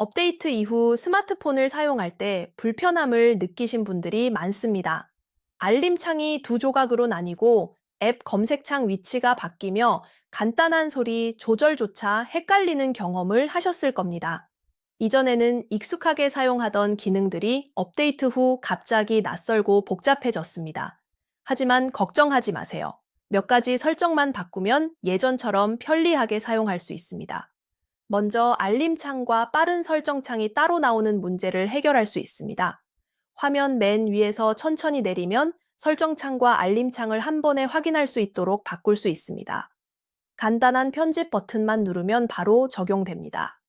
업데이트 이후 스마트폰을 사용할 때 불편함을 느끼신 분들이 많습니다. 알림창이 두 조각으로 나뉘고 앱 검색창 위치가 바뀌며 간단한 소리 조절조차 헷갈리는 경험을 하셨을 겁니다. 이전에는 익숙하게 사용하던 기능들이 업데이트 후 갑자기 낯설고 복잡해졌습니다. 하지만 걱정하지 마세요. 몇 가지 설정만 바꾸면 예전처럼 편리하게 사용할 수 있습니다. 먼저 알림창과 빠른 설정창이 따로 나오는 문제를 해결할 수 있습니다. 화면 맨 위에서 천천히 내리면 설정창과 알림창을 한 번에 확인할 수 있도록 바꿀 수 있습니다. 간단한 편집 버튼만 누르면 바로 적용됩니다.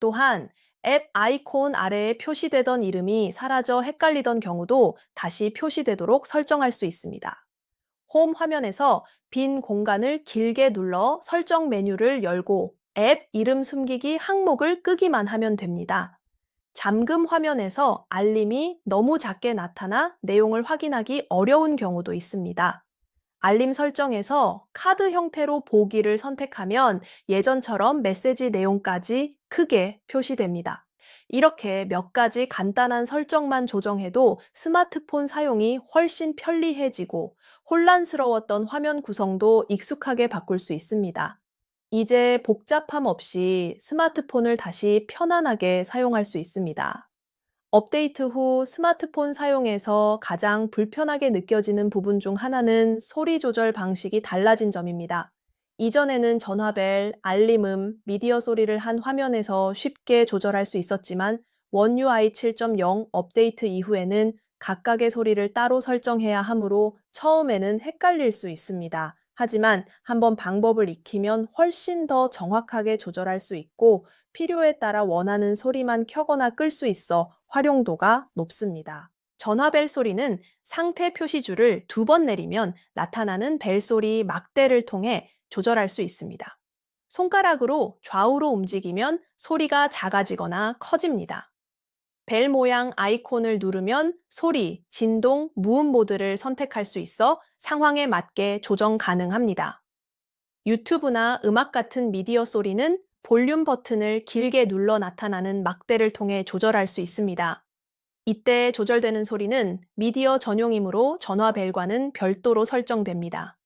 또한 앱 아이콘 아래에 표시되던 이름이 사라져 헷갈리던 경우도 다시 표시되도록 설정할 수 있습니다. 홈 화면에서 빈 공간을 길게 눌러 설정 메뉴를 열고 앱 이름 숨기기 항목을 끄기만 하면 됩니다. 잠금 화면에서 알림이 너무 작게 나타나 내용을 확인하기 어려운 경우도 있습니다. 알림 설정에서 카드 형태로 보기를 선택하면 예전처럼 메시지 내용까지 크게 표시됩니다. 이렇게 몇 가지 간단한 설정만 조정해도 스마트폰 사용이 훨씬 편리해지고 혼란스러웠던 화면 구성도 익숙하게 바꿀 수 있습니다. 이제 복잡함 없이 스마트폰을 다시 편안하게 사용할 수 있습니다. 업데이트 후 스마트폰 사용에서 가장 불편하게 느껴지는 부분 중 하나는 소리 조절 방식이 달라진 점입니다. 이전에는 전화벨, 알림음, 미디어 소리를 한 화면에서 쉽게 조절할 수 있었지만 원 UI 7.0 업데이트 이후에는 각각의 소리를 따로 설정해야 하므로 처음에는 헷갈릴 수 있습니다. 하지만 한번 방법을 익히면 훨씬 더 정확하게 조절할 수 있고 필요에 따라 원하는 소리만 켜거나 끌 수 있어 활용도가 높습니다. 전화벨 소리는 상태 표시줄을 두 번 내리면 나타나는 벨 소리 막대를 통해 조절할 수 있습니다. 손가락으로 좌우로 움직이면 소리가 작아지거나 커집니다. 벨 모양 아이콘을 누르면 소리, 진동, 무음 모드를 선택할 수 있어 상황에 맞게 조정 가능합니다. 유튜브나 음악 같은 미디어 소리는 볼륨 버튼을 길게 눌러 나타나는 막대를 통해 조절할 수 있습니다. 이때 조절되는 소리는 미디어 전용이므로 전화 벨과는 별도로 설정됩니다.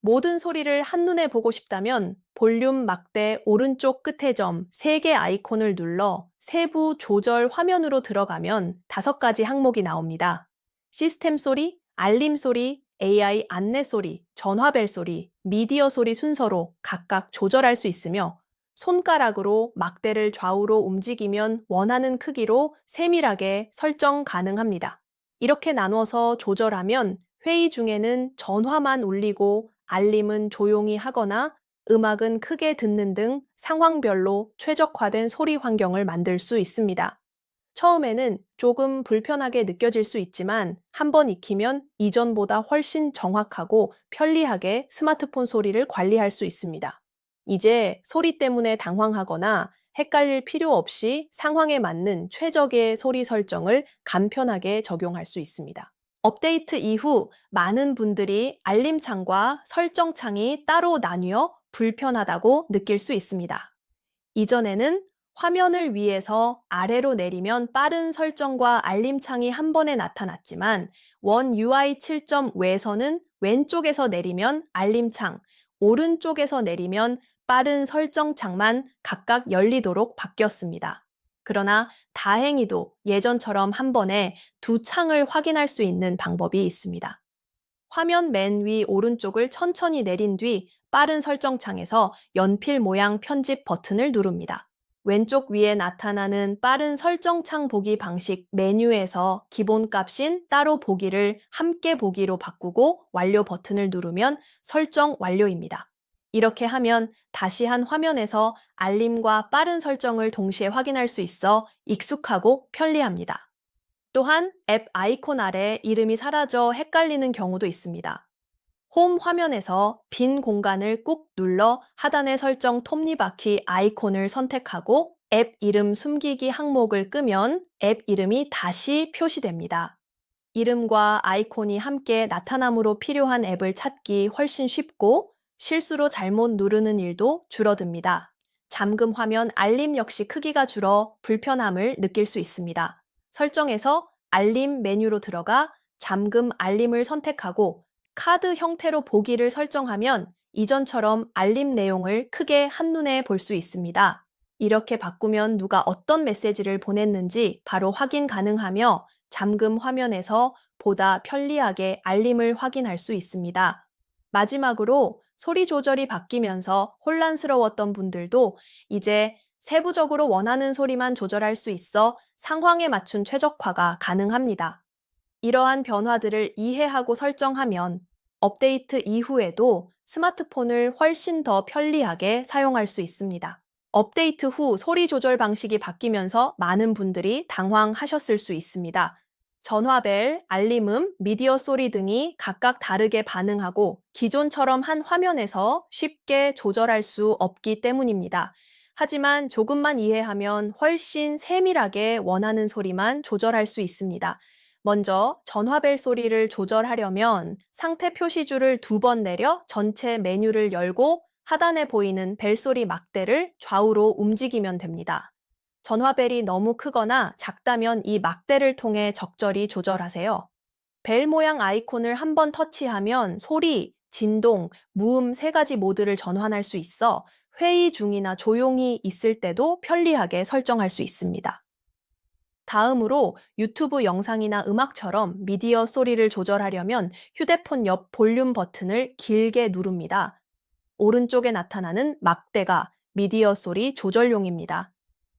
모든 소리를 한눈에 보고 싶다면 볼륨 막대 오른쪽 끝의 점 3개 아이콘을 눌러 세부 조절 화면으로 들어가면 다섯 가지 항목이 나옵니다. 시스템 소리, 알림 소리, AI 안내 소리, 전화벨 소리, 미디어 소리 순서로 각각 조절할 수 있으며 손가락으로 막대를 좌우로 움직이면 원하는 크기로 세밀하게 설정 가능합니다. 이렇게 나눠서 조절하면 회의 중에는 전화만 울리고 알림은 조용히 하거나 음악은 크게 듣는 등 상황별로 최적화된 소리 환경을 만들 수 있습니다. 처음에는 조금 불편하게 느껴질 수 있지만 한번 익히면 이전보다 훨씬 정확하고 편리하게 스마트폰 소리를 관리할 수 있습니다. 이제 소리 때문에 당황하거나 헷갈릴 필요 없이 상황에 맞는 최적의 소리 설정을 간편하게 적용할 수 있습니다. 업데이트 이후 많은 분들이 알림창과 설정창이 따로 나뉘어 불편하다고 느낄 수 있습니다. 이전에는 화면을 위에서 아래로 내리면 빠른 설정과 알림창이 한 번에 나타났지만 원 UI 7.5에서는 왼쪽에서 내리면 알림창, 오른쪽에서 내리면 빠른 설정창만 각각 열리도록 바뀌었습니다. 그러나 다행히도 예전처럼 한 번에 두 창을 확인할 수 있는 방법이 있습니다. 화면 맨 위 오른쪽을 천천히 내린 뒤 빠른 설정창에서 연필 모양 편집 버튼을 누릅니다. 왼쪽 위에 나타나는 빠른 설정창 보기 방식 메뉴에서 기본 값인 따로 보기를 함께 보기로 바꾸고 완료 버튼을 누르면 설정 완료입니다. 이렇게 하면 다시 한 화면에서 알림과 빠른 설정을 동시에 확인할 수 있어 익숙하고 편리합니다. 또한 앱 아이콘 아래 이름이 사라져 헷갈리는 경우도 있습니다. 홈 화면에서 빈 공간을 꾹 눌러 하단의 설정 톱니바퀴 아이콘을 선택하고 앱 이름 숨기기 항목을 끄면 앱 이름이 다시 표시됩니다. 이름과 아이콘이 함께 나타남으로 필요한 앱을 찾기 훨씬 쉽고 실수로 잘못 누르는 일도 줄어듭니다. 잠금 화면 알림 역시 크기가 줄어 불편함을 느낄 수 있습니다. 설정에서 알림 메뉴로 들어가 잠금 알림을 선택하고 카드 형태로 보기를 설정하면 이전처럼 알림 내용을 크게 한눈에 볼 수 있습니다. 이렇게 바꾸면 누가 어떤 메시지를 보냈는지 바로 확인 가능하며 잠금 화면에서 보다 편리하게 알림을 확인할 수 있습니다. 마지막으로 소리 조절이 바뀌면서 혼란스러웠던 분들도 이제 세부적으로 원하는 소리만 조절할 수 있어 상황에 맞춘 최적화가 가능합니다. 이러한 변화들을 이해하고 설정하면 업데이트 이후에도 스마트폰을 훨씬 더 편리하게 사용할 수 있습니다. 업데이트 후 소리 조절 방식이 바뀌면서 많은 분들이 당황하셨을 수 있습니다. 전화벨, 알림음, 미디어 소리 등이 각각 다르게 반응하고 기존처럼 한 화면에서 쉽게 조절할 수 없기 때문입니다. 하지만 조금만 이해하면 훨씬 세밀하게 원하는 소리만 조절할 수 있습니다. 먼저 전화벨 소리를 조절하려면 상태 표시줄을 두 번 내려 전체 메뉴를 열고 하단에 보이는 벨소리 막대를 좌우로 움직이면 됩니다. 전화벨이 너무 크거나 작다면 이 막대를 통해 적절히 조절하세요. 벨 모양 아이콘을 한 번 터치하면 소리, 진동, 무음 세 가지 모드를 전환할 수 있어 회의 중이나 조용히 있을 때도 편리하게 설정할 수 있습니다. 다음으로 유튜브 영상이나 음악처럼 미디어 소리를 조절하려면 휴대폰 옆 볼륨 버튼을 길게 누릅니다. 오른쪽에 나타나는 막대가 미디어 소리 조절용입니다.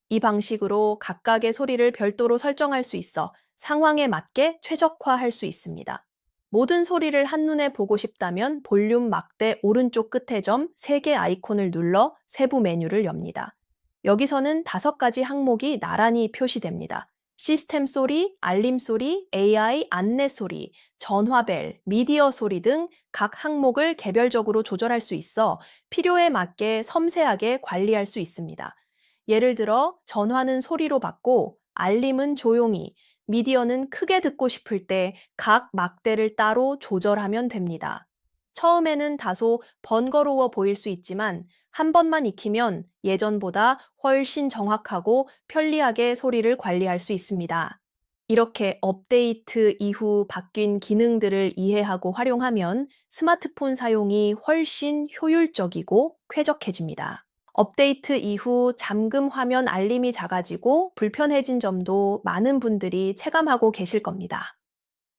이 방식으로 각각의 소리를 별도로 설정할 수 있어 상황에 맞게 최적화할 수 있습니다. 모든 소리를 한눈에 보고 싶다면 볼륨 막대 오른쪽 끝에 점 3개 아이콘을 눌러 세부 메뉴를 엽니다. 여기서는 다섯 가지 항목이 나란히 표시됩니다. 시스템 소리, 알림 소리, AI 안내 소리, 전화벨, 미디어 소리 등 각 항목을 개별적으로 조절할 수 있어 필요에 맞게 섬세하게 관리할 수 있습니다. 예를 들어 전화는 소리로 받고 알림은 조용히, 미디어는 크게 듣고 싶을 때 각 막대를 따로 조절하면 됩니다. 처음에는 다소 번거로워 보일 수 있지만 한 번만 익히면 예전보다 훨씬 정확하고 편리하게 소리를 관리할 수 있습니다. 이렇게 업데이트 이후 바뀐 기능들을 이해하고 활용하면 스마트폰 사용이 훨씬 효율적이고 쾌적해집니다. 업데이트 이후 잠금 화면 알림이 작아지고 불편해진 점도 많은 분들이 체감하고 계실 겁니다.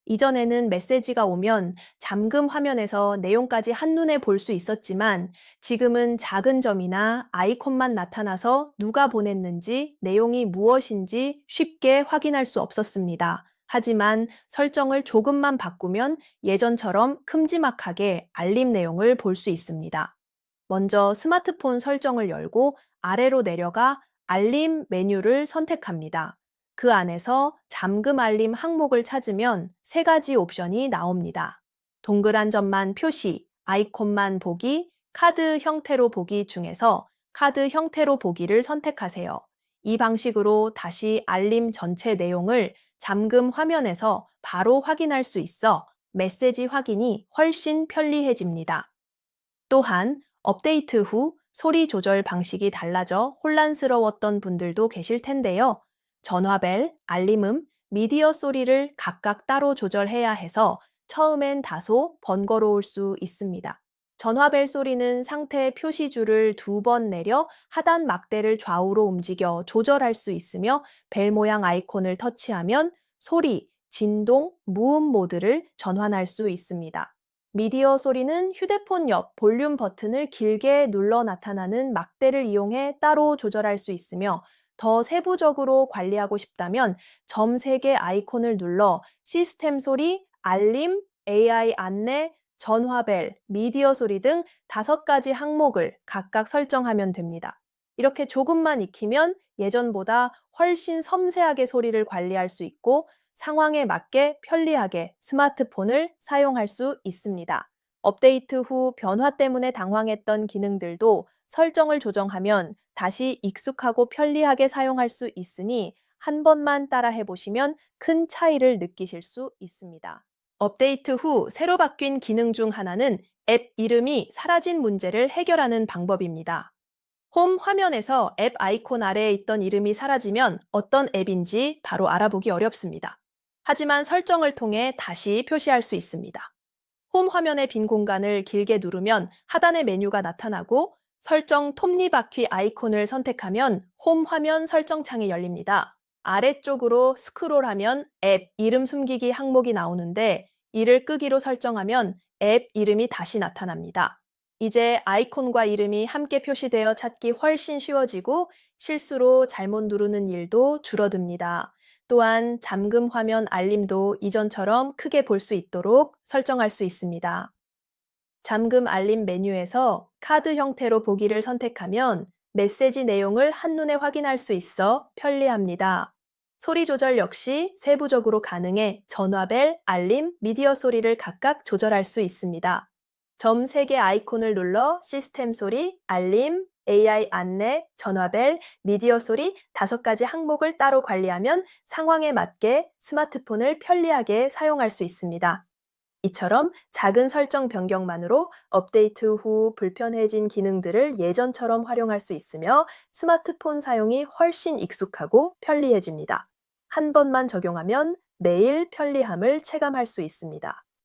이전에는 메시지가 오면 잠금 화면에서 내용까지 한눈에 볼 수 있었지만 지금은 작은 점이나 아이콘만 나타나서 누가 보냈는지 내용이 무엇인지 쉽게 확인할 수 없었습니다. 하지만 설정을 조금만 바꾸면 예전처럼 큼지막하게 알림 내용을 볼 수 있습니다. 먼저 스마트폰 설정을 열고 아래로 내려가 알림 메뉴를 선택합니다. 그 안에서 잠금 알림 항목을 찾으면 세 가지 옵션이 나옵니다. 동그란 점만 표시, 아이콘만 보기, 카드 형태로 보기 중에서 카드 형태로 보기를 선택하세요. 이 방식으로 다시 알림 전체 내용을 잠금 화면에서 바로 확인할 수 있어 메시지 확인이 훨씬 편리해집니다. 또한 업데이트 후 소리 조절 방식이 달라져 혼란스러웠던 분들도 계실 텐데요. 전화벨, 알림음, 미디어 소리를 각각 따로 조절해야 해서 처음엔 다소 번거로울 수 있습니다. 전화벨 소리는 상태 표시줄을 두 번 내려 하단 막대를 좌우로 움직여 조절할 수 있으며 벨 모양 아이콘을 터치하면 소리, 진동, 무음 모드를 전환할 수 있습니다. 미디어 소리는 휴대폰 옆 볼륨 버튼을 길게 눌러 나타나는 막대를 이용해 따로 조절할 수 있으며 더 세부적으로 관리하고 싶다면 점 3개 아이콘을 눌러 시스템 소리, 알림, AI 안내, 전화벨, 미디어 소리 등 다섯 가지 항목을 각각 설정하면 됩니다. 이렇게 조금만 익히면 예전보다 훨씬 섬세하게 소리를 관리할 수 있고 상황에 맞게 편리하게 스마트폰을 사용할 수 있습니다. 업데이트 후 변화 때문에 당황했던 기능들도 설정을 조정하면 다시 익숙하고 편리하게 사용할 수 있으니 한 번만 따라 해 보시면 큰 차이를 느끼실 수 있습니다. 업데이트 후 새로 바뀐 기능 중 하나는 앱 이름이 사라진 문제를 해결하는 방법입니다. 홈 화면에서 앱 아이콘 아래에 있던 이름이 사라지면 어떤 앱인지 바로 알아보기 어렵습니다. 하지만 설정을 통해 다시 표시할 수 있습니다. 홈 화면의 빈 공간을 길게 누르면 하단의 메뉴가 나타나고 설정 톱니바퀴 아이콘을 선택하면 홈 화면 설정 창이 열립니다. 아래쪽으로 스크롤하면 앱 이름 숨기기 항목이 나오는데 이를 끄기로 설정하면 앱 이름이 다시 나타납니다. 이제 아이콘과 이름이 함께 표시되어 찾기 훨씬 쉬워지고 실수로 잘못 누르는 일도 줄어듭니다. 또한 잠금 화면 알림도 이전처럼 크게 볼 수 있도록 설정할 수 있습니다. 잠금 알림 메뉴에서 카드 형태로 보기를 선택하면 메시지 내용을 한눈에 확인할 수 있어 편리합니다. 소리 조절 역시 세부적으로 가능해 전화벨, 알림, 미디어 소리를 각각 조절할 수 있습니다. 점 3개 아이콘을 눌러 시스템 소리, 알림, AI 안내, 전화벨, 미디어 소리 5가지 항목을 따로 관리하면 상황에 맞게 스마트폰을 편리하게 사용할 수 있습니다. 이처럼 작은 설정 변경만으로 업데이트 후 불편해진 기능들을 예전처럼 활용할 수 있으며 스마트폰 사용이 훨씬 익숙하고 편리해집니다. 한 번만 적용하면 매일 편리함을 체감할 수 있습니다.